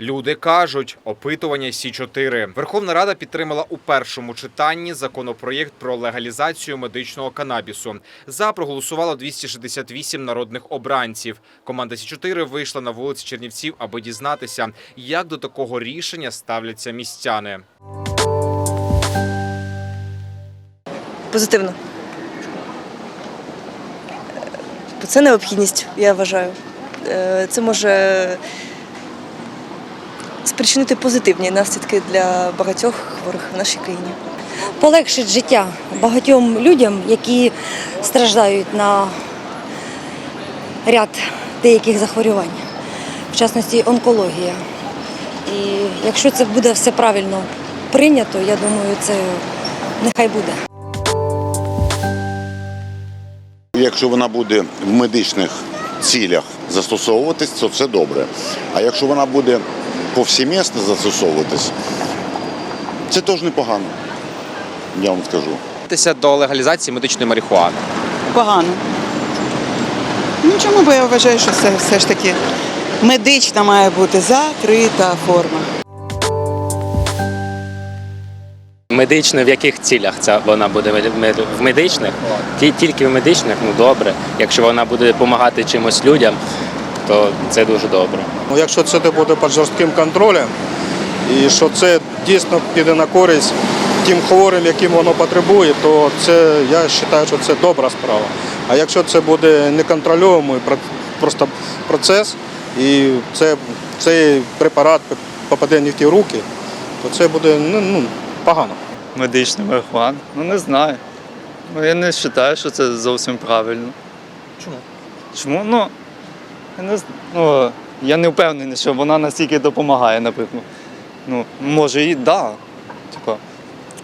Люди кажуть, опитування Сі 4 Верховна Рада підтримала у першому читанні законопроєкт про легалізацію медичного канабісу. За проголосувало 268 народних обранців. Команда Сі 4 вийшла на вулиці Чернівців, аби дізнатися, як до такого рішення ставляться містяни. Позитивно. Це необхідність, я вважаю. Е, Це може спричинити позитивні наслідки для багатьох хворих в нашій країні. полегшить життя багатьом людям, які страждають на ряд деяких захворювань, в частності онкологія. І якщо це буде все правильно прийнято, я думаю, це нехай буде. Якщо вона буде в медичних цілях застосовуватись, то це добре. А якщо вона буде повсімісно застосовуватись, це теж непогано. Я вам скажу. До легалізації медичної марихуани. Погано. Ну чому? Бо я вважаю, що це все ж таки медична має бути закрита форма. Медично в яких цілях ця вона буде в медичних? Тільки в медичних, ну добре. Якщо вона буде допомагати чимось людям, то це дуже добре. Ну, Якщо це не буде під жорстким контролем, і що це дійсно піде на користь тим хворим, яким воно потребує, то це я вважаю, що це добра справа. А якщо це буде неконтрольовуємий про- просто процес, і це, цей препарат попаде не в ті руки, то це буде ну, ну, погано. медичний марихуан. Ну не знаю. Ну, я не вважаю, що це зовсім правильно. Чому? Чому? Ну, не, ну, я не впевнений, що вона настільки допомагає, наприклад. Ну, може і да. Типа,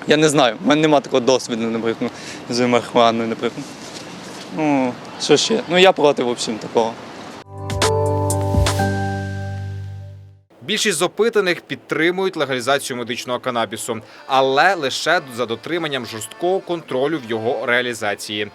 я не знаю, в мене немає такого досвіду, наприклад, з марихуаною, наприклад. Ну, що ще? Ну я проти, в общем, такого. Більшість з опитаних підтримують легалізацію медичного канабісу, але лише за дотриманням жорсткого контролю в його реалізації.